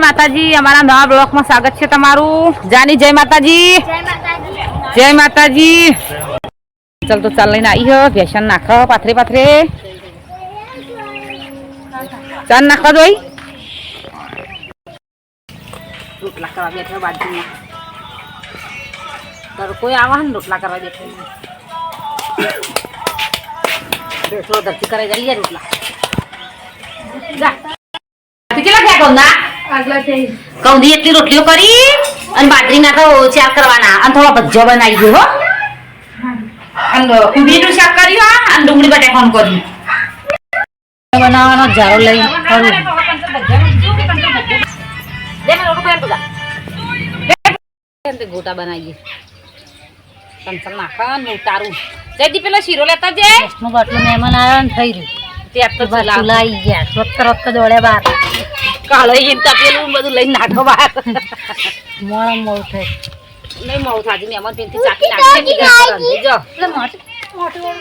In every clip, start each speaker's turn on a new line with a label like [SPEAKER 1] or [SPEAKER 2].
[SPEAKER 1] માતાજી, અમારા નવા બ્લોકમાં સ્વાગત છે તમારું. જાની, જય માતાજી. જય માતાજી. ચાલ તો ચાલ લઈને આવી હો ભેસન નાખ પાથરે પાથરે. ચાલ નાખવા જોઈ. રોટલા કરવા બેઠા બાજુ કોઈ આવા રોટલા કરવા બેઠો ધરતી કરે જઈએ રોટલા. કેટલા થયા કૌંદા કૌંદી એટલી રોટલીઓ કરી અને બાજરીના તો ચાર કરવાના. અને થોડા ભજ્જો બનાવી દો હો. અને કુંડીનું શાક કર્યું અને ડુંગળી બટાકાનું કર્યું. બનાવવાનો જારો લઈ કરું ગોટા બનાવીએ. કંચન નાખા ને ઉતારું જયદી પેલો શીરો લેતા જે
[SPEAKER 2] નું બાટલું મહેમાન આવ્યા ને થઈ રહ્યું.
[SPEAKER 1] ત્યાં તો
[SPEAKER 2] લાઈ ગયા. રોત રોજતા દોડ્યા બાર.
[SPEAKER 1] કાળો ઈંટા પેલું બધું લઈને નાઠો બહાર.
[SPEAKER 2] મોણ મોળ થાય.
[SPEAKER 1] નહીં મળું થાજી મહેમાન પેનથી ચાકી નાખી દીધા જો.
[SPEAKER 2] એટલે મોટ મોટી વાળું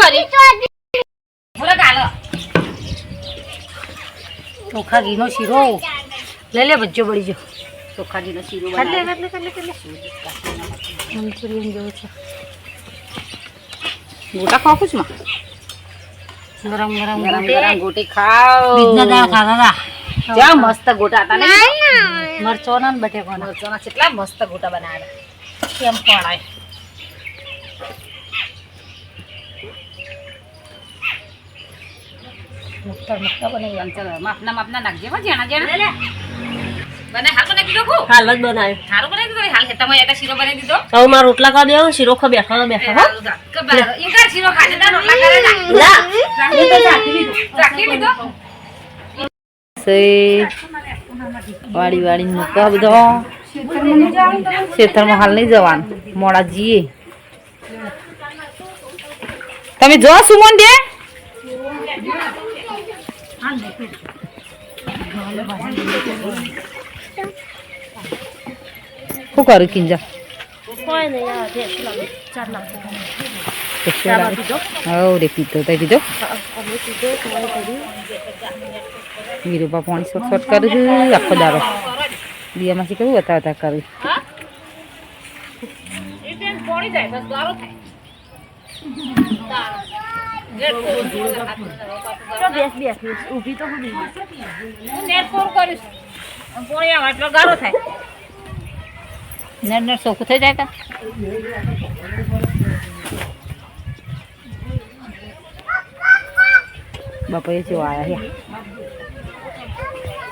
[SPEAKER 1] કરી?
[SPEAKER 2] ચોખા ઘીનો શીરો. લઈ લે ભજ્જો બળી જો
[SPEAKER 1] શીરો
[SPEAKER 2] મંચુરિયન જેવું છે.
[SPEAKER 1] ગોટા ખાવું છું માં.
[SPEAKER 2] ગરમ ગરમ
[SPEAKER 1] ગરમ ગરમ. ગોટી ખાઓ.
[SPEAKER 2] બીજના દા ખાતા હતા
[SPEAKER 1] જ્યાં મસ્ત ગોટા હતા ને?
[SPEAKER 2] મરચોના ને. બટેકો ના
[SPEAKER 1] મરચાના કેટલા મસ્ત ગોટા બનાવ્યા
[SPEAKER 2] કેમ પડાય મુક્તર મુક્તર બની ગયા
[SPEAKER 1] ચાલો માપના માપના નાખજે હો જેણા જેણા. બને હાલ બનાવી દીધો ખુ
[SPEAKER 3] હાલ જ બનાવ્યું.
[SPEAKER 1] સારું બનાવી દીધો? હાલ હેતામાં એક શીરો બનાવી દીધો?
[SPEAKER 3] હવે મારા રોટલા કરી દેવો શીરો ખા બેઠા બેઠા હો.
[SPEAKER 1] હારું જા. કે બા- ઈ કાં શીરો ખાજે તાર રોટલા કરે ના.
[SPEAKER 3] ના.
[SPEAKER 1] રાખી દીધો, રાખી દીધો. રાખી દીધો.
[SPEAKER 2] વાળી વાળી મૂકવા બધો. ખેતરમાં હાલ નહીં જવાનું. મોડા જઈએ. તમે જો સુમન દે. શું કરું કિંજા
[SPEAKER 3] કોઈ નહીં આ જે ચાર લાખ
[SPEAKER 2] હવ રે પીતો તઈ પીધો
[SPEAKER 3] કીધું તમારે કર્યું
[SPEAKER 2] વીરુપા પાણી શોટ શોટ કરું આખો દારો દિયામાંથી કયું બતા બતા કરું.
[SPEAKER 3] તો ઊભી તો
[SPEAKER 1] કરીશ. પોણી આવે ગારો થાય.
[SPEAKER 2] નેટ નેટ સોખું થઈ જાય તા બાપા, એ આવ્યા હે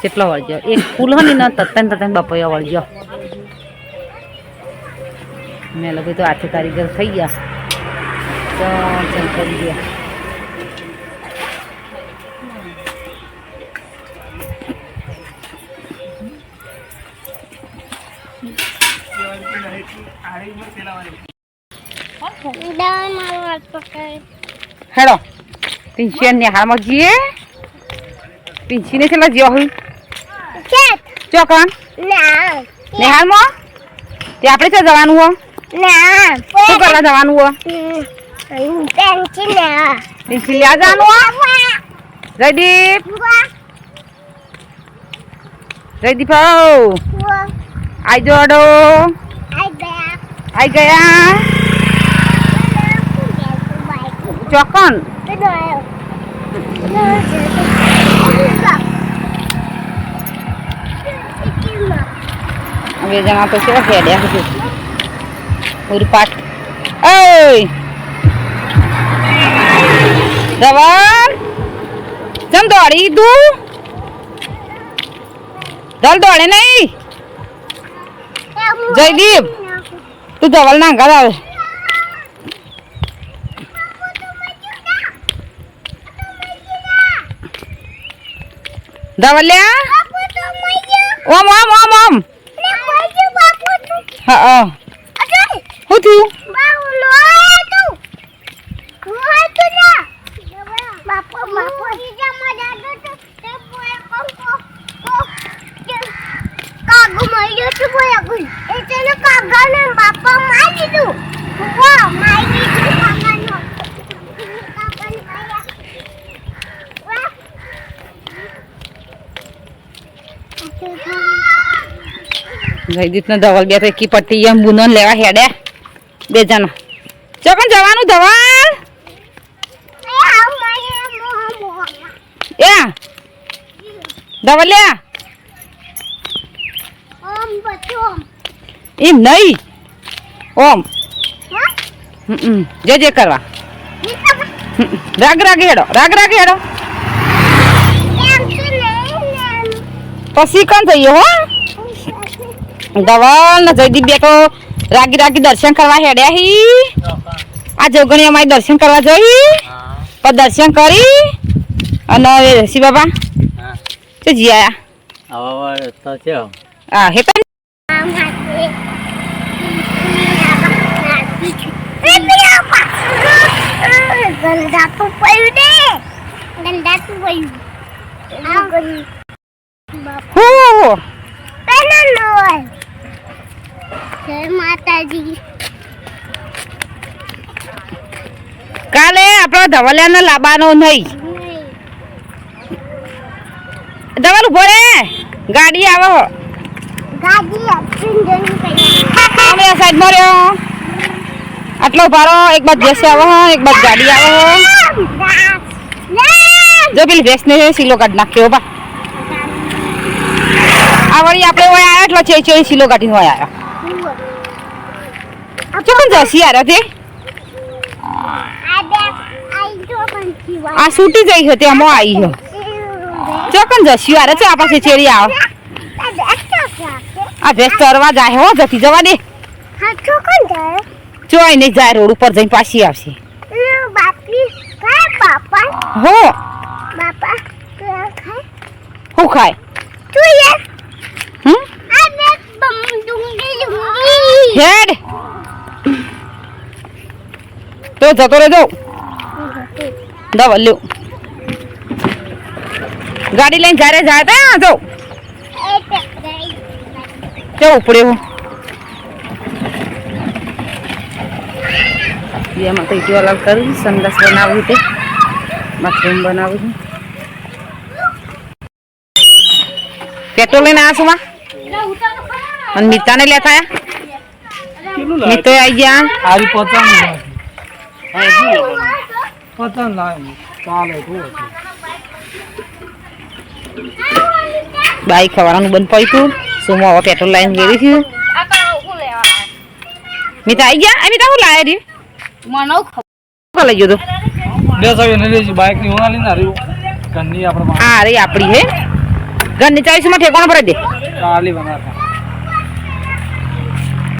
[SPEAKER 2] કેટલો વળજો એક ફૂલ હોય ને તત્તન તત્તન બાપા વળજો મેં લગી તો આઠે કારીગર થઈ ગયા. તો ચાલ, કરી ગયા હેડો. પિંછી ને હાલમાં જઈએ? પિંછી ને છેલ્લા જ્યો હોય ચોકન નેહાલમાં તે આપણે ક્યાં જવાનું હો. શું કરવા જવાનું હો? પિંછી લેવા જવાનું હો. જયદીપ. જયદીપ હો આઈ આઈ ગયા? ચોકન હવે જણા તો કેવા ફેડ્યા છે ઉરપાટ ઓય ધવલ! ચમ દોડી તું ધવલ દોડે નહીં. જયદીપ. તું ધવલ ના ઘર આવે. ધવલ્યા ઓમ ઓમ ઓમ ઓમ. હા શું થયું?
[SPEAKER 4] બાપા મારી દીધું. વાહ મારી દીધું કાકાનું.
[SPEAKER 1] જયદીપને ધવલ બે તો પટ્ટી એમ બુનો લેવા હેડે. બે જણા. ચોકન જવાનું ધવલ? એ ધવલ લે એમ નહીં ઓમ હમ જે જે કરવા હમ, રાગ રાગ હેડો રાગ રાગ હેડો પછી કોણ જઈએ હો ધવલ ને જયદીપ બે તો રાગી રાગી દર્શન કરવા હેડ્યા હી આ જોગણી અમારી દર્શન કરવા જઈ પણ દર્શન કરી અને હવે શિવ બાબા તો જી આયા
[SPEAKER 5] હવે તો છે
[SPEAKER 1] હા હે તો
[SPEAKER 4] ગંદા તો પડ્યું જય માતાજી
[SPEAKER 1] કાલે આપણો ધવલિયાનો લાવવાનો નહીં. ધવલ ઊભો રે. ગાડી આવો.
[SPEAKER 4] ગાડી
[SPEAKER 1] અમે આ સાઈડમાં રહ્યો. આટલો ભારો એક બાદ ભેંસ આવો હો, એક બાદ ગાડી આવો. જો પેલી ભેંસ ને સિલો કાઢી નાખ્યો બા આ વળી આપણે હોય આવ્યા એટલો છે છે સિલો કાઢીને હોય આવ્યા ચો પણ જસી તે આ સૂટી જઈ હતી આમાં આવી હો ચોકન જસ્યું આરે છે આ પાસે ચેરી આવો. આ ભેંસ ચરવા જાય હો જતી જવા દે ચોય નહીં જાય? રોડ ઉપર જઈને પાછી આવશે. હો. શું ખાય? હમ? હેડ. તો જતો રહેજો. દવા લ્યો. ગાડી લઈને જ્યારે જાય ત્યાં જો કેવું પડ્યો? એમાં તો જો અલગ કરું સંદાસ બનાવવું તે બાથરૂમ બનાવવું પેટ્રોલ લઈને આશું માં? અને મિતાને લેતા આયા? મિતો આવી ગયા.
[SPEAKER 5] આવી ચાલે
[SPEAKER 1] બાઈક ખવાનું બંધ પડ્યું હતું. સુમો હવે પેટ્રોલ લાઈન ગયેલી છે મિતા આવી ગયા આ મિતા હું લાયા રી મને લઈ ગયો તો
[SPEAKER 5] બે સવારે ને લેજી બાઇકની હોના લીના રહ્યું ઘરની આપણે
[SPEAKER 1] આ રે આપણી હે ઘરની ચાવીસમાં ઠેકાણું ભરાઈ દે
[SPEAKER 5] ચાલી બનાવતા